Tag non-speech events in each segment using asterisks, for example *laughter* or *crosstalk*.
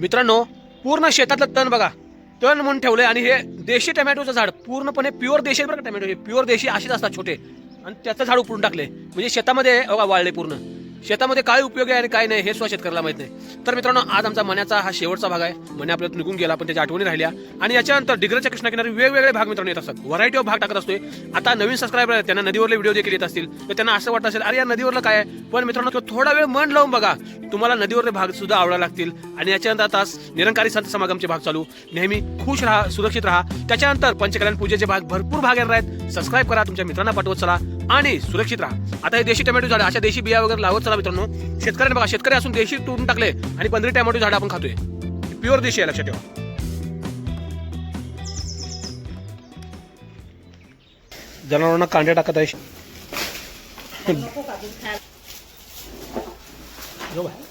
मित्रांनो पूर्ण शेतातलं तण बघा. तण म्हणून ठेवलंय आणि हे देशी टोमॅटोचं झाड. पूर्णपणे प्युअर देशी बरं का टोमॅटो? हे प्युअर देशी असेच असतात छोटे. आणि त्याचं झाड उपडून टाकले म्हणजे शेतामध्ये बघा वाळले पूर्ण. शेतामध्ये काय उपयोग आहे आणि काय नाही हे सुद्धा शेतकऱ्याला माहीत नाही. तर मित्रांनो आज आमचा मण्याचा हा शेवटचा भाग आहे. मने आपल्याला निघून गेला पण त्याच्या आठवणी राहिल्या. आणि याच्यानंतर डिग्रजच्या कृष्णाकिनारी वेगवेगळे भाग मित्रांनो येत असतात. व्हरायटी ऑफ भाग टाकत असतोय. आता नवीन सबस्क्रायबर आहेत त्यांना नदीवरले व्हिडिओ देखील येत असतील. तर त्यांना असं वाटत असेल अरे या नदीवरलं काय आहे? पण मित्रांनो तो थोडा वेळ मन लावून बघा. तुम्हाला नदीवरले भाग सुद्धा आवडायला लागतील. आणि याच्यानंतर आता निरंकारी संत समागमचे भाग चालू. नेहमी खुश राहा सुरक्षित राहा. त्याच्यानंतर पंचकल्याण पूजेचे भाग भरपूर भाग येणार आहेत. सबस्क्राईब करा तुमच्या मित्रांना पाठवत चला. आणि सुरक्षित राहा. आता हे देशी टोमॅटो झाडं अशा देशी बिया वगैरे लावत चला मित्रांनो. शेतकऱ्यांनी बघा शेतकरी असून देशी तोडून टाकले आणि पंधरी टोमॅटो झाडं आपण खातोय. प्युअर देशी आहे लक्षात ठेवा. जनावरांना कांडे टाकत आहे. *laughs*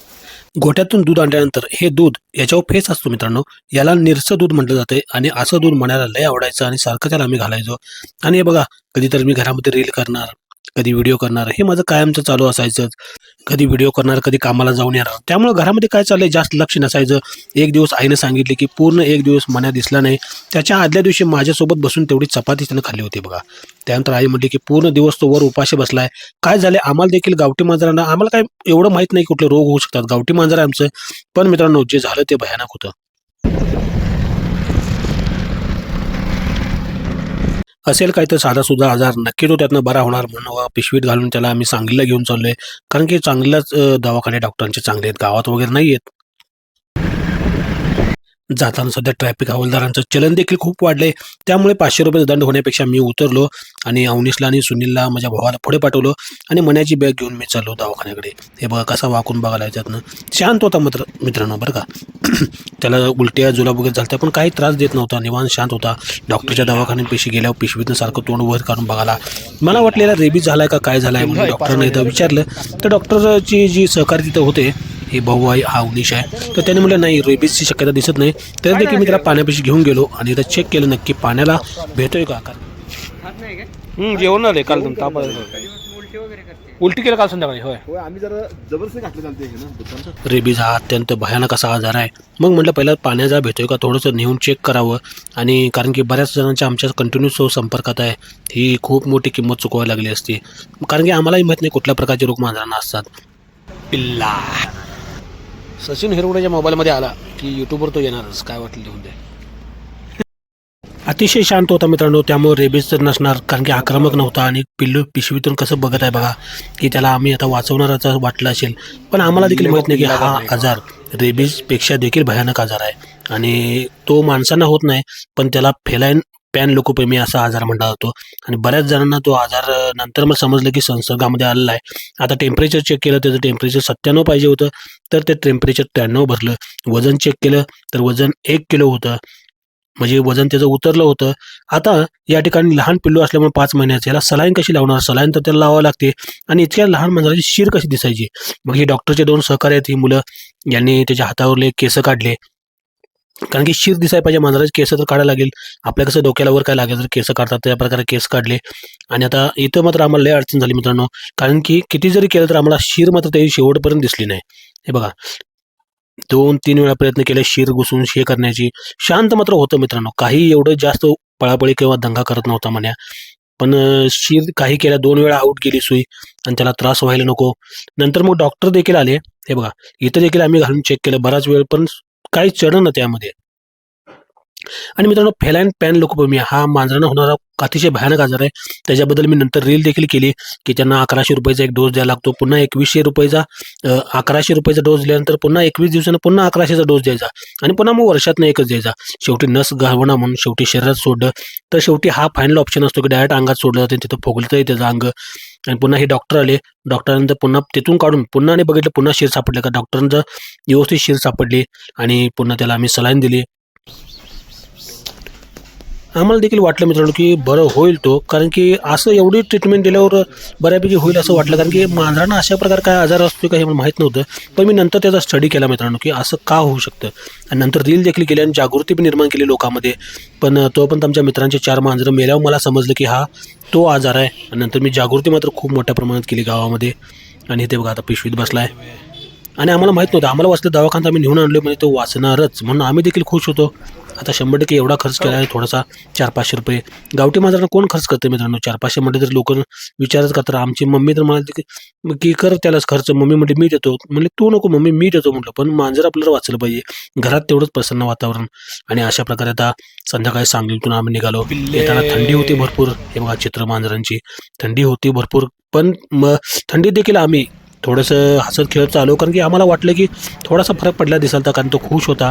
गोट्यातून दूध आणल्यानंतर हे दूध याच्यावर फेस असतो मित्रांनो. याला निरसं दूध म्हटलं जाते आणि असं दूध म्हणायला लय आवडायचं आणि सारखं त्याला आम्ही घालायचो. आणि हे बघा कधीतरी मी घरामध्ये रील करणार. कधी व्हिडिओ करणार? हे माझं कायमचं चालू असायचं कधी व्हिडिओ करणार कधी कामाला जाऊन येणार. त्यामुळे घरामध्ये काय चाललंय? जास्त लक्ष नसायचं. एक दिवस आईनं सांगितले की पूर्ण एक दिवस मना दिसला नाही. त्याच्या आदल्या दिवशी माझ्यासोबत बसून तेवढी चपाती त्यानं खाल्ली होती बघा. त्यानंतर आई म्हटली की पूर्ण दिवस तो वर उपाशी बसलाय. काय झाले आम्हाला देखील गावठी मांजरांना आम्हाला काय एवढं माहीत नाही कुठले रोग होऊ शकतात. गावठी मांजर आमचं. पण मित्रांनो जे झालं ते भयानक होतं. असेल काही तर साधा सुद्धा आजार नक्की तो त्यातनं बरा होणार म्हणून पिशवीत घालून त्याला आम्ही सांगलीला घेऊन चाललो आहे कारण की चांगलाच दवाखाने डॉक्टरांचे चांगले आहेत. गावात वगैरे नाही आहेत जाताना सध्या ट्रॅफिक हवालदारांचं चलन देखील खूप वाढलंय. त्यामुळे पाचशे रुपये दंड होण्यापेक्षा मी उतरलो आणि अवनीशला आणि सुनीलला माझ्या भावाला पुढे पाठवलं आणि मण्याची बॅग घेऊन मी चाललो दवाखान्याकडे. हे बघा कसा वाकून बघायला याच्यातनं शांत होता मात्र मित्रांनो बरं का? *clears throat* त्याला उलट्या जुलाब वगैरे झाल्या पण काही त्रास देत नव्हता निवांत शांत होता. डॉक्टरच्या दवाखान्यात पेशी गेल्यावर पिशवीतनं सारखं तोंड वर काढून बघाला मला वाटलेला रेबीज झालाय का काय झालाय म्हणून डॉक्टरने एकदा विचारलं. तर डॉक्टरची जी सहकारी तिथं होते हे भाऊ आहे हा उनिश आहे. तर त्याने म्हटलं नाही रेबीजची शक्यता दिसत नाही. तर देखील मी त्याला पाण्यापाशी घेऊन गेलो आणि एकदा चेक केलं नक्की पाण्याला भेटतोय का कारण जेवण आले काल ताप उलटी केलं काल संध्याकाळी होय. आम्ही जरा जबरदस्ती घातले चालते ना दुकानचं. रेबीज हा अत्यंत भयानक असा आजार आहे. मग म्हटलं पहिला पाण्याचा भेटतोय का? थोडंसं नेऊन चेक करावं. आणि कारण की बऱ्याच जणांच्या आमच्या कंटिन्यू संपर्कात आहे. ही खूप मोठी किंमत चुकवायला लागली असती. कारण की आम्हालाही माहीत नाही कुठल्या प्रकारचे रोग मांजरांना असतात. पिल्ला. सचिन हिरवड्याच्या मोबाईलमध्ये आला की यूट्यूबवर तो येणारच. काय वाटलं लिहून अतिशय शांत होता मित्रांनो. त्यामुळे रेबीज तर नसणार कारण की आक्रमक नव्हता आणि पिल्लू पिशवीतून कसं बघत आहे बघा की त्याला आम्ही आता वाचवणाराचा वाटलं असेल. पण आम्हाला देखील माहीत नाही की हा आजार रेबीजपेक्षा देखील भयानक आजार आहे. आणि तो माणसांना होत नाही पण त्याला फेलाईन पॅन लोकोपेमिया असा आजार म्हणला जातो. आणि बऱ्याच जणांना तो आजार नंतर मग समजलं की संसर्गामध्ये आलेला आहे. आता टेम्परेचर चेक केलं त्याचं टेम्परेचर सत्त्याण्णव पाहिजे होतं तर ते टेम्परेचर त्र्याण्णव भरलं. वजन चेक केलं तर वजन एक किलो होतं. म्हणजे वजन त्याचं उतरलं होतं. आता या ठिकाणी लहान पिल्लू असल्यामुळे पाच महिन्याचं याला सलाईन कशी लावणार? सलाईन तर त्याला लावावं लागते. आणि इतक्या लहान मांजराची शिर कशी दिसायची? मग ही डॉक्टरचे दोन सहकार्य आहेत ही मुलं. यांनी त्याच्या हातावरले केस काढले. कारण की शिर दिसायला पाहिजे मांजराचे केस तर काढायला लागेल. आपल्या कसं डोक्याला वर काय लागेल तर केस काढतात त्या प्रकारे केस काढले. आणि आता इथं मात्र आम्हाला लय अडचण झाली मित्रांनो. कारण की किती जरी केलं तर आम्हाला शिर मात्र त्याची शेवटपर्यंत दिसली नाही. हे बघा. दोन तीन वेळा प्रयत्न केले शिर घुसून हे करण्याची. शांत मात्र होतं मित्रांनो. काही एवढं जास्त पळापळी किंवा दंगा करत नव्हता म्हण्या. पण शिर काही केल्या दोन वेळा आऊट गेली सुई. आणि त्याला त्रास व्हायला नको. नंतर मग डॉक्टर देखील आले. हे बघा. इथं देखील आम्ही घालून चेक केलं. बराच वेळ पण काही चढणं ना त्यामध्ये. आणि मित्रांनो फेलाईन पॅन लोकोपमिया हा मांजरांना होणारा अतिशय भयानक आजार आहे. त्याच्याबद्दल मी नंतर रील देखील केली की त्यांना अकराशे रुपयाचा एक डोस द्यायला लागतो पुन्हा एकवीसशे रुपयाचा अकराशे रुपयाचा डोस दिल्यानंतर पुन्हा एकवीस दिवसानं पुन्हा अकराशेचा डोस द्यायचा. आणि पुन्हा मग वर्षातनं एकच द्यायचा. शेवटी नस घालवणं म्हणून शेवटी शरीरात सोडलं तर शेवटी हा फायनल ऑप्शन असतो की डायरेक्ट अंगात सोडलं जाते तिथं फोगलतंही त्याचं अंग. आणि पुन्हा हे डॉक्टर आले. डॉक्टरांचं पुन्हा तिथून काढून पुन्हा आणि बघितलं पुन्हा शिर सापडलं का? डॉक्टरांचं व्यवस्थित शिर सापडली आणि पुन्हा त्याला आम्ही सलाईन दिली. आम्हाला देखील वाटलं मित्रांनो की बरं होईल तो कारण की असं एवढी ट्रीटमेंट दिल्यावर बऱ्यापैकी होईल असं वाटलं. कारण की मांजरांना अशा प्रकार काय आजार असतो का हे मला माहीत नव्हतं. पण मी नंतर त्याचा स्टडी केला मित्रांनो की असं का होऊ शकतं. आणि नंतर रील देखील केली आणि जागृती पण निर्माण केली लोकांमध्ये. पण तोपर्यंत आमच्या मित्रांचे चार मांजरं मेल्यावर मला समजलं की हा तो आजार आहे. आणि नंतर मी जागृती मात्र खूप मोठ्या प्रमाणात केली गावामध्ये. आणि इथे बघा आता पिशवीत बसला आहे आणि आम्हाला माहीत नव्हतं. आम्हाला वाचलं दवाखान्यात आम्ही नेऊन आणलो म्हणजे तो वाचणारच. म्हणून आम्ही देखील खुश होतो. आता शंभर टक्के एवढा खर्च केला आहे थोडासा चार पाचशे रुपये. गावठी मांजरांना कोण खर्च करते मित्रांनो? चार पाचशे म्हणजे तर लोक विचारच करतात आमची मम्मी तर म्हणाली की की कर त्यालाच खर्च मम्मी म्हणजे मी देतो. म्हणजे तू नको मम्मी मी देतो म्हटलं पण मांजर आपल्याला वाचलं पाहिजे. घरात तेवढंच प्रसन्न वातावरण. आणि अशा प्रकारे आता संध्याकाळी सांगलीतून आम्ही निघालो. येताना थंडी होती भरपूर हे बघा चित्र मांजरांची. थंडी होती भरपूर पण मग थंडी देखील आम्ही थोडंसं हसत खेळत चालू कारण की आम्हाला वाटलं की थोडासा फरक पडला दिसाल तर कारण तो खुश होता.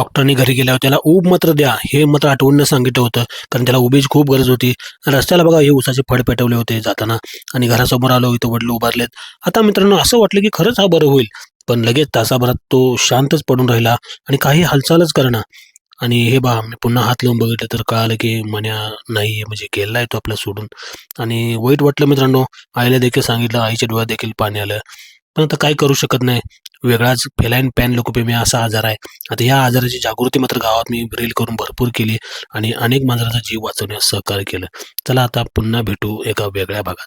डॉक्टरने घरी गेल्यावर त्याला ऊब मात्र द्या हे मात्र आठवणीनं सांगितलं होतं. कारण त्याला उभीची खूप गरज होती. रस्त्याला बघा हे उसाचे फळ पेटवले होते जाताना. आणि घरासमोर आलो इथं वडील उभारलेत. आता मित्रांनो असं वाटलं की खरंच हा बरं होईल. पण लगेच तासाभरात तो शांतच पडून राहिला आणि काही हालचालच करणं आणि हे बा मी पुन्हा हात लावून बघितलं तर कळालं की मन्या नाही म्हणजे गेलाय तो आपला सोडून. आणि वाईट वाटलं मित्रांनो आईला देखील सांगितलं आईच्या डोळ्यात देखील पाणी आलं. पण आता काय करू शकत नाही. वेगळाच फेलाईन पॅन लोकोपेमिया असा आजार आहे. आता या आजाराची जागृती मात्र गावात मी रील करून भरपूर केली आणि अनेक माणसांचा जीव वाचवण्यास सहकार्य केलं. चला आता पुन्हा भेटू एका वेगळ्या भागात.